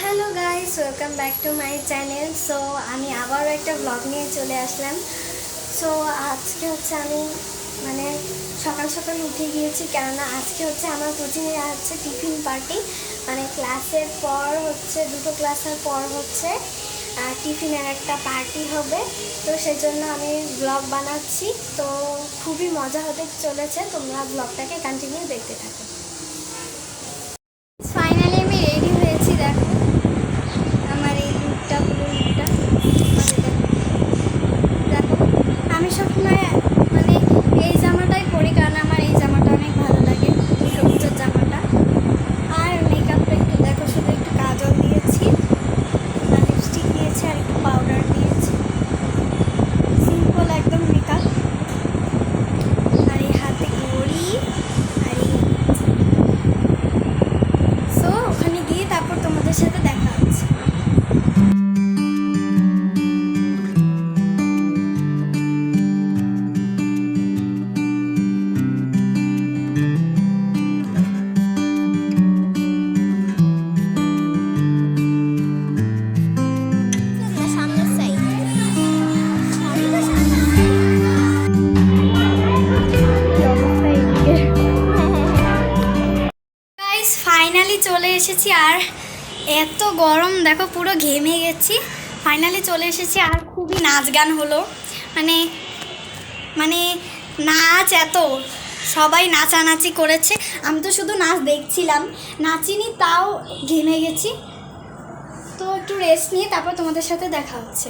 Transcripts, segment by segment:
Hello guys welcome back to my channel so আমি আবারও একটা ব্লগ নিয়ে চলে আসলাম। সো আজকে হচ্ছে আমি মানে সকাল সকাল উঠে গিয়েছি, কেননা আজকে হচ্ছে আমার কোচিংয়ে হচ্ছে টিফিন পার্টি মানে ক্লাসের পর হচ্ছে, দুটো ক্লাসের পর হচ্ছে টিফিনের একটা পার্টি হবে। তো সেজন্য আমি ব্লগ বানাচ্ছি। তো খুবই মজা হতে চলেছে। তোমরা ব্লগটাকে কন্টিনিউ দেখতে থাকো। চলে এসেছি আর এত গরম, দেখো পুরো ঘেমে গেছি। ফাইনালি চলে এসেছি আর খুবই নাচ গান হলো। মানে মানে নাচ এত, সবাই নাচানাচি করেছে। আমি তো শুধু নাচ দেখছিলাম, নাচিনি তাও ঘেমে গেছি। তো একটু রেস্ট নিয়ে তারপর তোমাদের সাথে দেখা হচ্ছে।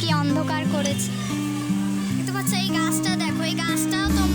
কি অন্ধকার করেছে। তো পাচ্ছ এই গাছটা দেখো এই গাছটাও তোমরা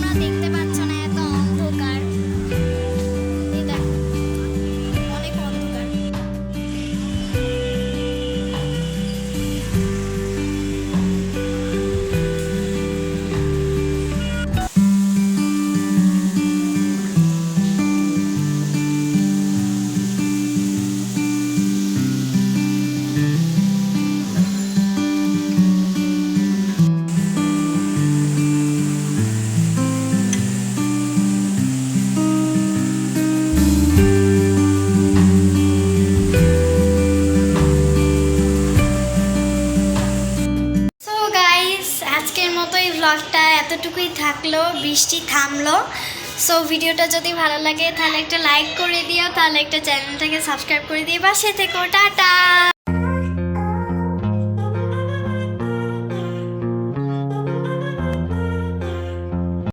মতো এই ভ্লগটা এতটুকুই থাকল, বৃষ্টি থামলো। সো ভিডিওটা যদি ভালো লাগে, তাহলে একটা লাইক করে দিও, তাহলে একটা চ্যানেলটাকে সাবস্ক্রাইব করে দিও। পাশে থেকো, টাটা!